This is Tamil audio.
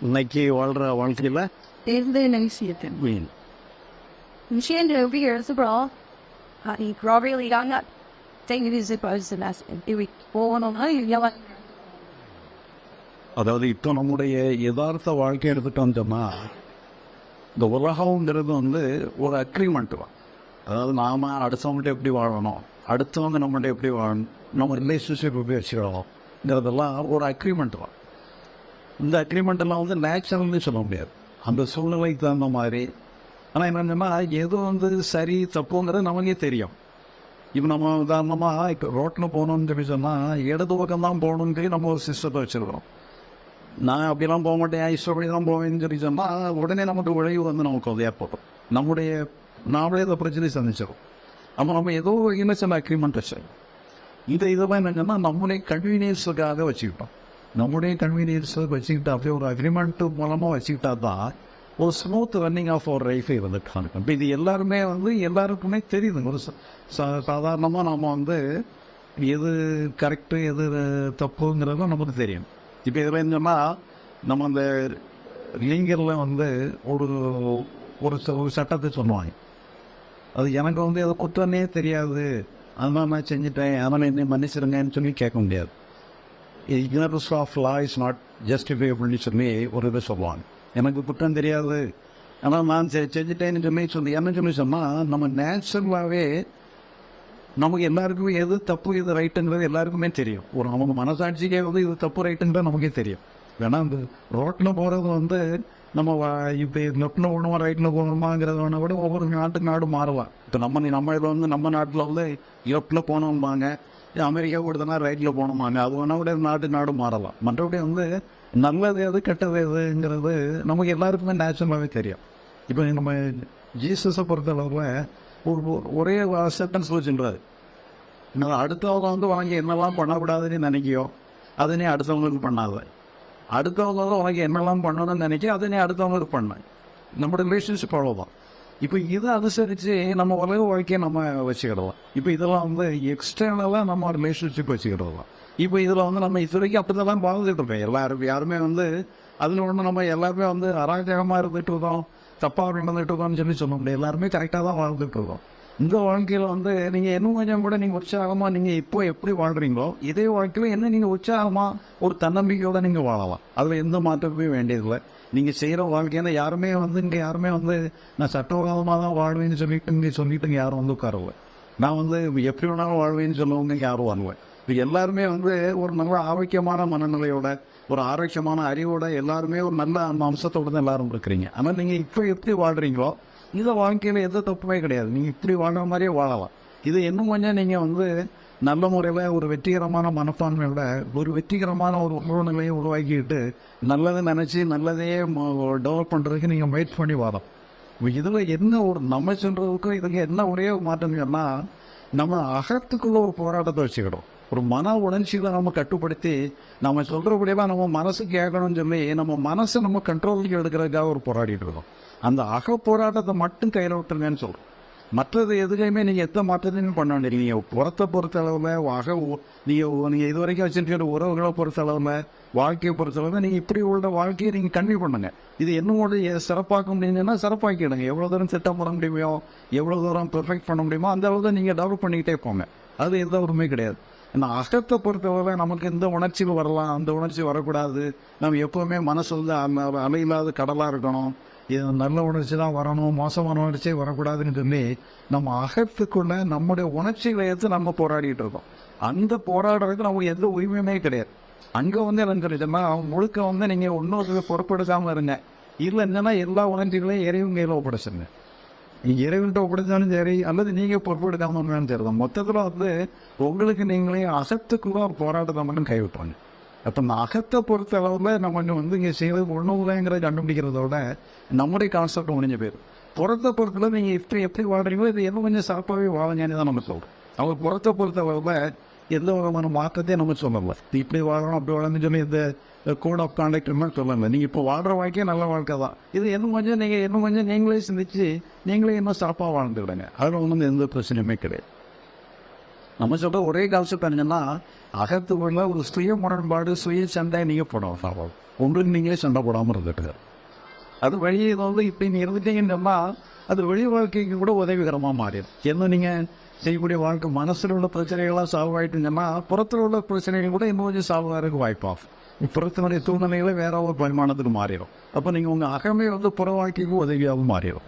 இன்னைக்கு வாழ்கிற வாழ்க்கையில் தேர்தல் விஷயத்தில் மீன் விஷயம் எப்படி எடுத்துக்கிறோம் இல்லை அதாவது இப்போ நம்முடைய யதார்த்த வாழ்க்கை எடுத்துட்டோம் சொன்னால் இந்த உலகங்கிறது வந்து ஒரு அக்ரிமெண்ட் தான் அதாவது நாம் அடுத்தவங்கள்ட்ட எப்படி வாழணும்? அடுத்தவங்க நம்மகிட்ட எப்படி வாழணும்? நம்ம ரிலேஷன்ஷிப் எப்படி வச்சுக்கிறோம்ங்கிறதெல்லாம் ஒரு அக்ரிமெண்ட் தான். இந்த அக்ரிமெண்ட்டெல்லாம் வந்து நேச்சுரல்னு சொல்ல முடியாது. அந்த சூழ்நிலைக்கு தகுந்த மாதிரி. ஆனால் என்னென்னா எது வந்து சரி தப்புங்கிறது நமக்கே தெரியும். இப்போ நம்ம உதாரணமாக இப்போ ரோட்டில் போகணும்னு சொல்லி சொன்னால் இடது பக்கம் தான் போகணுன்னு சொல்லி நம்ம ஒரு சிஸ்டத்தை வச்சுருக்கிறோம். நான் அப்படிலாம் போக மாட்டேன் இஷ்டப்படி தான் போவேன்னு சொல்லி சொன்னால் உடனே நமக்கு விளைவு வந்து நமக்கு அது ஏற்படும். நம்முடைய நாமளே அந்த பிரச்சனை சந்திச்சிடும் அப்போ நம்ம ஏதோ இன்னும் சில அக்ரிமெண்ட் வச்சோம் இதை இதெல்லாம் என்னன்னா நம்முடைய கன்வீனியன்ஸுக்காக வச்சுக்கிட்டோம். நம்முடைய கன்வீனியன்ஸுக்கு வச்சுக்கிட்டா அப்படியே ஒரு அக்ரிமெண்ட்டு மூலமாக வச்சுக்கிட்டா தான் ஒரு ஸ்மூத் ரன்னிங் ஆஃப் ஒரு லைஃபை வந்து காணும் இப்போ இது எல்லாருமே வந்து எல்லாருக்குமே தெரியுது. ஒரு சாதாரணமாக நம்ம வந்து எது கரெக்டு எது தப்புங்கிறதும் நமக்கு தெரியும். இப்போ இதில் என்னன்னா நம்ம அந்த லிங்கரில் வந்து ஒரு ஒரு ச- ஒரு சட்டத்தை சொல்லுவாங்க. அது எனக்கு வந்து எதை குற்றமே தெரியாது. அதனால் நான் செஞ்சுட்டேன் அதனால் என்னை மன்னிச்சிருங்கன்னு சொல்லி கேட்க முடியாது ignorance of law is not ஜஸ்டிஃபைபிள்னு சொல்லி ஒரு இதை சொல்லுவாங்க எனக்கு குற்றம் தெரியாது ஆனால் நான் செ- செஞ்சுட்டேன்னு சொல்லி சொல்லி என்ன சொல்லி சொன்னால் நம்ம நேச்சுரலாகவே நமக்கு எல்லாருக்குமே எது தப்பு எது ரைட்டுங்கிறது எல்லாருக்குமே தெரியும் ஒரு அவங்க மனசாட்சிக்கே வந்து இது தப்பு ரைட்டுங்கிறது நமக்கே தெரியும் வேணா இந்த ரோட்டில் போகிறது வந்து நம்ம இப்போ லெஃப்டில் போகணுமா ரைட்டில் போகணுமாங்கிறத கூட ஒவ்வொரு நாட்டுக்கு நாடு மாறலாம் இப்போ நம்ம நம்ம இதில் வந்து நம்ம நாட்டில் வந்து லெஃப்டில் போகணும்பாங்க அமெரிக்கா கொடுத்தனா ரைட்டில் போகணுமாங்க அது வேணா கூட நாட்டு நாடு மாறலாம். மற்றபடி வந்து நல்லது எது கெட்டது எதுங்கிறது நமக்கு எல்லாருக்குமே நேச்சுரலாகவே தெரியும். இப்போ நம்ம ஜீசஸை பொறுத்தளவில் ஒரு ஒரு- ஒரே சென்டென்ஸ் வச்சுன்றாரு நான் அடுத்தவங்க வந்து வாங்கி என்னெல்லாம் பண்ணக்கூடாதுன்னு நினைக்கியோ அதை நீ அடுத்தவங்களுக்கு பண்ணாத. அடுத்தவங்க உனக்கு என்னெல்லாம் பண்ணணும்னு நினைக்க அதை நீ அடுத்தவங்களுக்கு பண்ண. நம்மளோட ரிலேஷன்ஷிப் அவ்வளோதான் இப்போ இதை அனுசரித்து நம்ம உலக வாழ்க்கையை நம்ம வச்சுக்கிடலாம். இப்போ இதெல்லாம் வந்து எக்ஸ்டர்னலாக நம்ம ரிலேஷன்ஷிப் வச்சுக்கிடலாம். இப்போ இதில் வந்து நம்ம இது வரைக்கும் அப்படி தான் வாழ்ந்துட்டு இருப்போம் எல்லாரும் யாருமே வந்து அதில் ஒன்று நம்ம எல்லாருமே வந்து அராஜகமாக இருந்துட்டு இருக்கோம். தப்பாக நடந்துட்டு இருக்கோம்னு சொல்லி சொல்ல முடியாது. எல்லாருமே கரெக்டாக தான் வாழ்ந்துட்டு இருக்கோம். இந்த வாழ்க்கையில் வந்து நீங்கள் இன்னும் கொஞ்சம் கூட நீங்கள் உற்சாகமாக நீங்கள் இப்போ எப்படி வாழ்கிறீங்களோ இதே வாழ்க்கையில் என்ன நீங்கள் உற்சாகமாக ஒரு தன்னம்பிக்கையோட நீங்கள் வாழலாம். அதில் எந்த மாற்றமே வேண்டியதில்லை. நீங்கள் செய்கிற வாழ்க்கையில் யாருமே வந்து இங்கே யாருமே வந்து நான் சட்டவிரோதமாக தான் வாழ்வேன்னு சொல்லிட்டு இங்கே சொல்லிட்டு இங்கே யாரும் வந்து உட்காருவேன் நான் வந்து எப்படி வேணாலும் வாழ்வேன்னு சொல்லவங்க இங்கே யாரும் வாழ்வேன் இப்போ எல்லாருமே வந்து ஒரு நல்ல ஆரோக்கியமான மனநிலையோட ஒரு ஆரோக்கியமான அறிவோட எல்லாருமே ஒரு நல்ல அந்த தான் எல்லாரும் இருக்கிறீங்க. ஆனால் நீங்கள் இப்போ எப்படி வாழ்கிறீங்களோ இதை வாழ்க்கையில் எந்த தப்புமே கிடையாது. நீங்கள் இப்படி வாழ்ற மாதிரியே வாழலாம். இது இன்னும் கொஞ்சம் நீங்கள் வந்து நல்ல முறையில் ஒரு வெற்றிகரமான மனப்பான்மையோட ஒரு வெற்றிகரமான ஒரு சூழ்நிலையை உருவாக்கிட்டு நல்லதை நினச்சி நல்லதையே டெவலப் பண்ணுறதுக்கு நீங்கள் வெயிட் பண்ணி வரோம் இதில் என்ன ஒரு நம்ம சொல்கிறதுக்கும் இதுக்கு என்ன ஒரே மாற்றம் சொன்னால் நம்ம அகத்துக்குள்ள ஒரு போராட்டத்தை வச்சுக்கிடும் ஒரு மன உணர்ச்சிகளை நம்ம கட்டுப்படுத்தி நம்ம சொல்கிறபடியெல்லாம் நம்ம மனசு கேட்கணும்னு சொல்லி நம்ம மனசை நம்ம கண்ட்ரோலுக்கு எடுக்கிறதுக்காக ஒரு போராடிட்டு இருக்கோம். அந்த அக போராட்டத்தை மட்டும் கையில் விட்டுருங்கன்னு சொல்கிறோம் மற்றது எதுலையுமே நீங்கள் எந்த மாற்றத்தையும் பண்ண வேண்டிய நீங்கள் புறத்தை பொறுத்த அளவில் அக நீங்கள் நீங்கள் இது வரைக்கும் வச்சுருக்கிற உறவுகளை பொறுத்த அளவில் வாழ்க்கையை பொறுத்த அளவில் நீங்கள் இப்படி உள்ள வாழ்க்கையை நீங்கள் கன்வியூ பண்ணுங்க. இது என்னோட சிறப்பாக்க முடியுதுன்னா சிறப்பாக்கிடுங்க எவ்வளோ தூரம் செட்டப் பண்ண முடியுமோ எவ்வளோ தூரம் பெர்ஃபெக்ட் பண்ண முடியுமோ அந்த அளவுக்கு நீங்கள் டெவலப் பண்ணிக்கிட்டே போங்க. அது எந்த உரிமை கிடையாது. இந்த அகத்தை பொறுத்தவரை நமக்கு எந்த உணர்ச்சி வரலாம்? அந்த உணர்ச்சி வரக்கூடாது. நம்ம எப்போவுமே மனசு வந்து அமையில்லாத அலையில்லாத கடலாக இருக்கணும். இது நல்ல உணர்ச்சி தான் வரணும் மோசமான உணர்ச்சியே வரக்கூடாதுன்னு சொல்லி நம்ம அகத்துக்குள்ள நம்முடைய உணர்ச்சிகளை எடுத்து நம்ம போராடிட்டு இருக்கோம். அந்த போராடுறதுக்கு நமக்கு எந்த உரிமையுமே கிடையாது. அங்கே வந்து என்னன்னு சொல்லிட்டோம்னா முழுக்க வந்து நீங்கள் இன்னொரு பொறுப்படுத்தாமல் இருங்க. இல்லை என்னன்னா எல்லா உணர்ச்சிகளையும் இறைவன் கையில் ஒப்படைச்சிருங்க. நீங்கள் இறைவன்கிட்ட ஒப்படைச்சாலும் சரி அல்லது நீங்கள் பொறுப்படுத்தாமல் இருந்தாலும் சரி தான் மொத்தத்தில் வந்து உங்களுக்கு நீங்களே அகத்துக்குள்ள போராட்டத்தை மட்டும் கைவிட்டுவாங்க அப்போ நகத்தை அகத்தை பொறுத்த அளவில் நம்ம வந்து இங்கே செய்வது ஒன்றுங்கிறத கண்டுபிடிக்கிறதோட நம்முடைய கான்செப்ட் முடிஞ்ச பேர். புறத்தை பொறுத்தளவு நீங்கள் எப்படி எப்படி வாழ்றீங்களோ இது எதுவும் கொஞ்சம் சாப்பாவே வாழுங்கன்னு தான் நம்ம சொல்கிறோம் அவங்க புறத்தை பொறுத்த அளவில் எந்த விதமான மாற்றத்தையும் நம்ம சொல்லலை. இப்படி வாழணும் அப்படி வாழணும்னு சொல்லி இந்த கோட் ஆஃப் கான்டாக்ட் மாதிரி சொல்லல. நீங்கள் இப்போ வாழ்கிற வாழ்க்கையே நல்ல வாழ்க்கை தான். இது இன்னும் கொஞ்சம் நீங்கள் இன்னும் கொஞ்சம் நீங்களே சிந்திச்சு நீங்களே இன்னும் சாப்பாக வாழ்ந்துவிடுங்க அதில் ஒன்றும் எந்த பிரச்சனையுமே கிடையாது. நம்ம சொல்ற ஒரே கான்செப்ட் என்னன்னா அகத்துக்குள்ள ஒரு சுய முரண்பாடு சுய சண்டை நீங்கள் போடணும் உங்களுக்கு நீங்களே சண்டை போடாமல் இருந்துட்டு. அது வழியை வந்து இப்படி நீ இருந்துட்டீங்கன்னா அது வெளி வாழ்க்கைக்கு கூட உதவிகரமாக மாறிடும். என்ன நீங்கள் செய்யக்கூடிய வாழ்க்கை மனசில் உள்ள பிரச்சனைகள்லாம் சால்வ் ஆகிட்டுங்கன்னா புறத்தில் உள்ள பிரச்சனைகள் கூட இன்னும் கொஞ்சம் சால்வ் ஆகிறதுக்கு வாய்ப்பாகும் புறத்தினுடைய சூழ்நிலைகளை வேற ஒரு பரிமாணத்துக்கு மாறிடும். அப்போ நீங்கள் உங்கள் அகமே வந்து புற வாழ்க்கைக்கு உதவியாகவும் மாறிடும்.